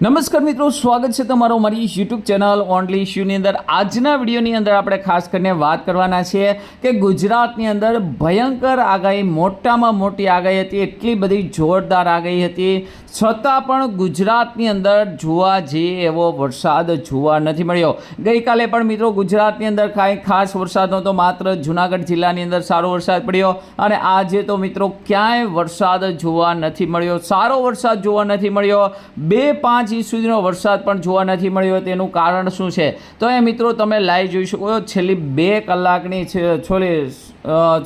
નમસ્કાર મિત્રો, સ્વાગત છે તમારો મારી યુટ્યુબ ચેનલ ઓનલી ઇશ્યુની અંદર. આજના વિડીયોની અંદર આપણે ખાસ કરીને વાત કરવાના છીએ કે ગુજરાતની અંદર ભયંકર આગાહી, મોટામાં મોટી આગાહી હતી, એટલી બધી જોરદાર આગાહી હતી. છતાં પણ ગુજરાતની અંદર જોવા જઈએ એવો વરસાદ જોવા નથી મળ્યો. ગઈકાલે પણ મિત્રો ગુજરાતની અંદર કાંઈ ખાસ વરસાદ નહોતો, માત્ર જુનાગઢ જિલ્લાની અંદર સારો વરસાદ પડ્યો અને આજે તો મિત્રો ક્યાંય વરસાદ જોવા નથી મળ્યો, સારો વરસાદ જોવા નથી મળ્યો. બે પાંચ ઇંચ સુધીનો વરસાદ પણ જોવા નથી મળ્યો તેનું કારણ શું છે? તો એ મિત્રો તમે લાઈવ જોઈ શકો છેલ્લી બે કલાકની છોલી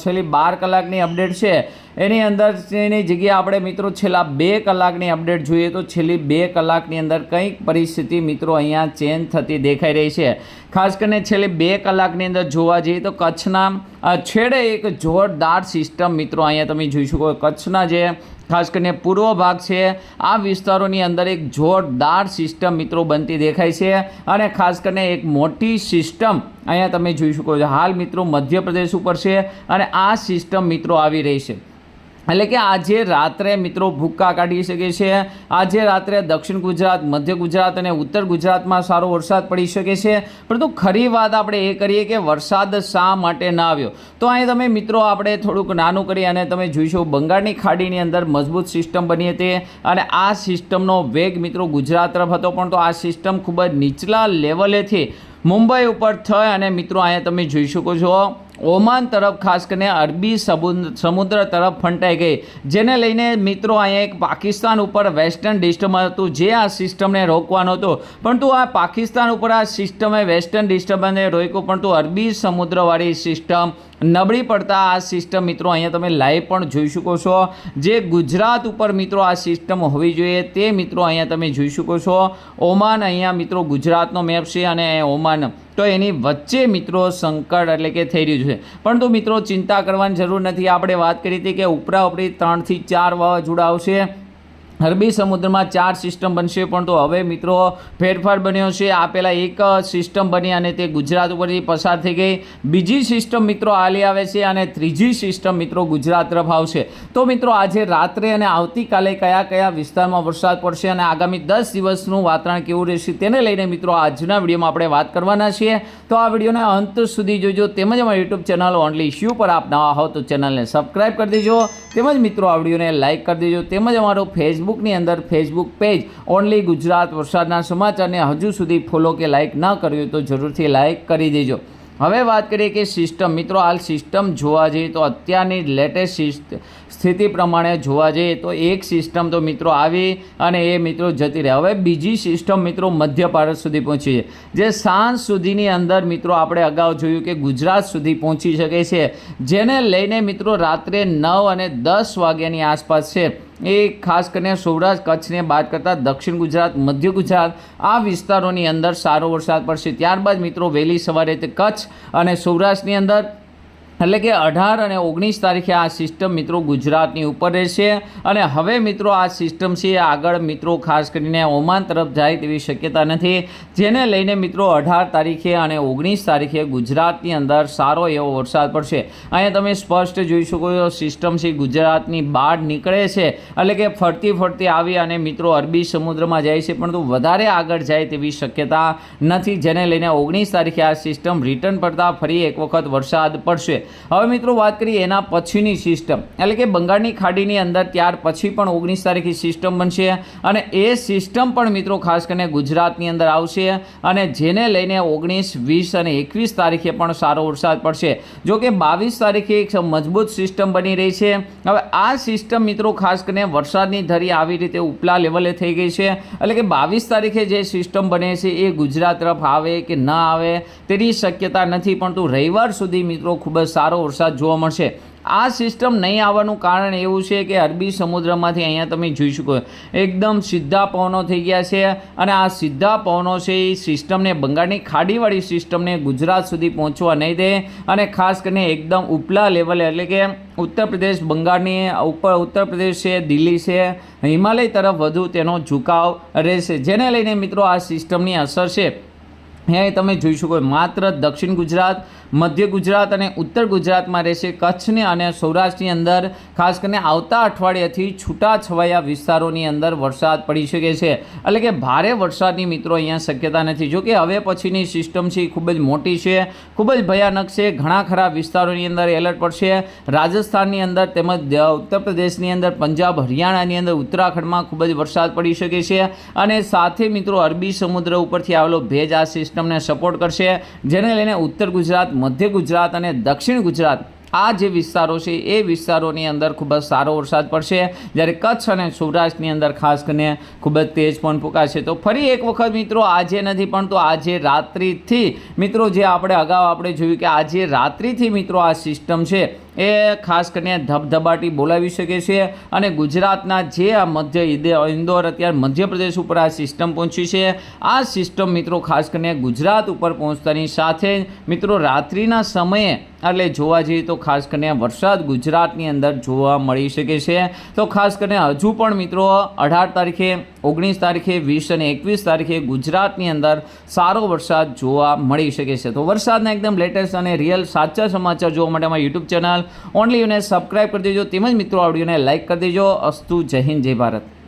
છેલ્લી બાર કલાકની અપડેટ છે. એની અંદર એની જગ્યાએ આપણે મિત્રો છેલ્લા બે કલાકની અપડેટ જોઈએ તો છેલ્લી બે કલાકની અંદર કંઈક પરિસ્થિતિ મિત્રો અહીંયા ચેન્જ થતી દેખાઈ રહી છે. ખાસ કરીને છેલ્લી બે કલાકની અંદર જોવા જઈએ તો કચ્છના છેડે એક જોરદાર સિસ્ટમ મિત્રો અહીંયા તમે જોઈ શકો કચ્છના જે ખાસ કરીને પૂર્વ ભાગ છે. આ વિસ્તારોની અંદર એક જોરદાર સિસ્ટમ મિત્રો બનતી દેખાય છે અને ખાસ કરીને એક મોટી સિસ્ટમ અહીંયા તમે જોઈ શકો છો. હાલ મિત્રો મધ્યપ્રદેશ ઉપર છે અને આ સિસ્ટમ મિત્રો આવી રહી છે. એટલે કે આજે રાત્રે મિત્રો ભૂક્કા કાઢી શકે છે. આજે રાત્રે દક્ષિણ ગુજરાત, મધ્ય ગુજરાત અને ઉત્તર ગુજરાતમાં સારો વરસાદ પડી શકે છે. પરંતુ ખરી વાત આપણે એ કરીએ કે વરસાદ શા માટે ના આવ્યો? તો અહીં તમે મિત્રો આપણે થોડુંક નાનું કરી અને તમે જોઈશો બંગાળની ખાડીની અંદર મજબૂત સિસ્ટમ બની હતી અને આ સિસ્ટમનો વેગ મિત્રો ગુજરાત તરફ હતો. પણ તો આ સિસ્ટમ ખૂબ જ નીચલા લેવલેથી મુંબઈ ઉપર થઈ અને મિત્રો અહીંયા તમે જોઈ શકો છો. ઓમાન તરફ ખાસ કરીને અરબી સમુદ્ર તરફ ફંટાઈ ગઈ. જેને લઈને મિત્રો, અહીંયા એક પાકિસ્તાન ઉપર વેસ્ટર્ન ડિસ્ટર્બન્સ હતું, જે આ સિસ્ટમને રોકવાનો હતો. પરંતુ આ પાકિસ્તાન ઉપર આ સિસ્ટમે વેસ્ટર્ન ડિસ્ટર્બન્સને રોક્યું, પરંતુ અરબી સમુદ્રવાળી સિસ્ટમ નબળી પડતા આ સિસ્ટમ મિત્રો, અહીંયા તમે લાઈવ પણ જોઈ શકો છો. જે ગુજરાત ઉપર મિત્રો આ સિસ્ટમ હોવી જોઈએ, તે મિત્રો અહીંયા તમે જોઈ શકો છો. ઓમાન અહીંયા મિત્રો ગુજરાતનો મેપ છે અને ઓમાન, તો એની વચ્ચે મિત્રો સંકટ એટલે કે થઈ રહ્યું છે. પરંતુ મિત્રો ચિંતા કરવાની જરૂર નથી. આપણે વાત કરી હતી કે ઉપરા ઉપરી ત્રણથી ચાર વાવાઝોડા આવશે. અરબી સમુદ્રમાં ચાર સિસ્ટમ બનશે, પણ તો હવે મિત્રો ફેરફાર બન્યો છે. આ પહેલાં એક સિસ્ટમ બની અને તે ગુજરાત ઉપરથી પસાર થઈ ગઈ. બીજી સિસ્ટમ મિત્રો હાલી આવે છે અને ત્રીજી સિસ્ટમ મિત્રો ગુજરાત તરફ આવશે. તો મિત્રો આજે રાત્રે અને આવતીકાલે કયા કયા વિસ્તારમાં વરસાદ પડશે અને આગામી દસ દિવસનું વાતાવરણ કેવું રહેશે તેને લઈને મિત્રો આજના વિડીયોમાં આપણે વાત કરવાના છીએ. તો આ વિડીયોને અંત સુધી જોજો. તેમજ અમારી યુટ્યુબ ચેનલ ઓનલી ઇશ્યુ પર આપ નવા હો તો ચેનલને સબસ્ક્રાઈબ કરી દેજો. તેમજ મિત્રો આ વિડીયોને લાઇક કરી દેજો. તેમજ અમારો ફેસબુકની અંદર ફેસબુક પેજ ઓનલી ગુજરાત વરસાદના સમાચારને હજુ સુધી ફોલો કે લાઇક ન કર્યું તો જરૂરથી લાઇક કરી દેજો. હવે વાત કરીએ કે સિસ્ટમ. મિત્રો, હાલ સિસ્ટમ જોવા જઈએ તો અત્યારની લેટેસ્ટ સ્થિતિ પ્રમાણે જોવા જઈએ તો એક સિસ્ટમ તો મિત્રો આવી અને એ મિત્રો જતી રહે. હવે બીજી સિસ્ટમ મિત્રો મધ્ય ભારત સુધી પહોંચી છે. જે સાંજ સુધીની અંદર મિત્રો આપણે અગાઉ જોયું કે ગુજરાત સુધી પહોંચી શકે છે. જેને લઈને મિત્રો રાત્રે નવ અને દસ વાગ્યાની આસપાસ છે. એ ખાસ કરીને સૌરાષ્ટ્ર કચ્છને બાદ કરતાં દક્ષિણ ગુજરાત, મધ્ય ગુજરાત આ વિસ્તારોની અંદર સારો વરસાદ પડશે. ત્યારબાદ મિત્રો વહેલી સવારે તે કચ્છ અને સૌરાષ્ટ્રની અંદર એટલે કે અઢાર અને ઓગણીસ તારીખે આ સિસ્ટમ મિત્રો ગુજરાતની ઉપર રહેશે. અને હવે મિત્રો આ સિસ્ટમ છે આગળ મિત્રો ખાસ કરીને ઓમાન તરફ જાય તેવી શક્યતા નથી. જેને લઈને મિત્રો અઢાર તારીખે અને ઓગણીસ તારીખે ગુજરાતની અંદર સારો એવો વરસાદ પડશે. અહીંયા તમે સ્પષ્ટ જોઈ શકો છો સિસ્ટમ છે ગુજરાતની બહાર નીકળે છે. એટલે કે ફરતી ફરતી આવી અને મિત્રો અરબી સમુદ્રમાં જાય છે. પરંતુ વધારે આગળ જાય તેવી શક્યતા નથી. જેને લઈને ઓગણીસ તારીખે આ સિસ્ટમ રિટર્ન પડતા ફરી એક વખત વરસાદ પડશે. હવે મિત્રો વાત કરીએ એના પછીની સિસ્ટમ એટલે કે બંગાળની ખાડીની અંદર ત્યાર પછી પણ ઓગણીસ તારીખે સિસ્ટમ બનશે અને એ સિસ્ટમ પણ મિત્રો ખાસ કરીને ગુજરાતની અંદર આવશે અને જેને લઈને ઓગણીસ, વીસ અને એકવીસ તારીખે પણ સારો વરસાદ પડશે. જો કે બાવીસ તારીખે એક મજબૂત સિસ્ટમ બની રહી છે. હવે આ સિસ્ટમ મિત્રો ખાસ કરીને વરસાદની ધરી આવી રીતે ઉપલા લેવલે થઈ ગઈ છે. એટલે કે બાવીસ તારીખે જે સિસ્ટમ બને છે એ ગુજરાત તરફ આવે કે ન આવે તેની શક્યતા નથી, પરંતુ રવિવાર સુધી મિત્રો ખૂબ જ સારો વરસાદ જોવા મળશે. આ સિસ્ટમ નહીં આવવાનું કારણ એવું છે કે અરબી સમુદ્રમાંથી અહીંયા તમે જોઈ શકો એકદમ સીધા પવનો થઈ ગયા છે અને આ સીધા પવનો છે એ સિસ્ટમને બંગાળની ખાડીવાળી સિસ્ટમને ગુજરાત સુધી પહોંચવા નહીં દે અને ખાસ કરીને એકદમ ઉપલા લેવલે એટલે કે ઉત્તર પ્રદેશ બંગાળની ઉપર ઉત્તર પ્રદેશ છે, દિલ્હી છે, હિમાલય તરફ વધુ તેનો ઝુકાવ રહેશે. જેને લઈને મિત્રો આ સિસ્ટમની અસર છે. એ તમે જોઈ શકો, માત્ર દક્ષિણ ગુજરાત મધ્ય ગુજરાત અને ઉત્તર ગુજરાતમાં રહેશે કચ્છને અને સૌરાષ્ટ્રની અંદર, ખાસ કરીને આવતા અઠવાડિયાથી છૂટા છવાયા વિસ્તારોની અંદર વરસાદ પડી શકે છે. એટલે કે ભારે વરસાદની મિત્રો અહીંયા શક્યતા નથી. જોકે હવે પછીની સિસ્ટમ છે ખૂબ જ મોટી છે, ખૂબ જ ભયાનક છે, ઘણા ખરા વિસ્તારોની અંદર એલર્ટ પડશે. રાજસ્થાનની અંદર તેમજ ઉત્તર પ્રદેશની અંદર, પંજાબ, હરિયાણાની અંદર, ઉત્તરાખંડમાં ખૂબ જ વરસાદ પડી શકે છે અને સાથે મિત્રો અરબી સમુદ્ર ઉપરથી આવેલો ભેજ આ સિસ્ટમને સપોર્ટ કરશે. જેને લઈને ઉત્તર ગુજરાત મધ્ય ગુજરાત અને દક્ષિણ ગુજરાત આ જે વિસ્તારો છે, એ વિસ્તારોની અંદર ખૂબ જ સારો વરસાદ પડશે. જ્યારે કચ્છ અને સૌરાષ્ટ્રની અંદર ખાસ કરીને ખૂબ જ તેજ પણ ફૂંકાશે. તો ફરી એક વખત મિત્રો, આજે નથી પણ તો આજે રાત્રિથી મિત્રો, જે આપણે અગાઉ આપણે જોયું કે આજે રાત્રિથી મિત્રો આ સિસ્ટમ છે એ ખાસ કરીને ધબધબાટી બોલાવી શકે છે અને ગુજરાતના જે આ મધ્ય ઇન્દોર અત્યારે મધ્યપ્રદેશ ઉપર આ સિસ્ટમ પહોંચી છે. આ સિસ્ટમ મિત્રો ખાસ કરીને ગુજરાત ઉપર પહોંચતાની સાથે મિત્રો રાત્રિના સમયે એટલે જોવા જઈએ તો ખાસ કરીને વરસાદ ગુજરાતની અંદર જોવા મળી શકે છે. તો ખાસ કરીને હજુ પણ મિત્રો અઢાર તારીખે ઓગણીસ તારીખે વીસ અને એકવીસ તારીખે ગુજરાતની અંદર સારો વરસાદ જોવા મળી શકે છે. તો વરસાદના એકદમ લેટેસ્ટ અને રિયલ સાચા સમાચાર જોવા માટે અમારી યુટ્યુબ ચેનલ ઓનલી યુને સબસ્ક્રાઈબ કરી દેજો. તેમજ મિત્રો, આ વિડીયોને લાઇક કરી દેજો. અસ્તુ જય હિન્દ, જય ભારત.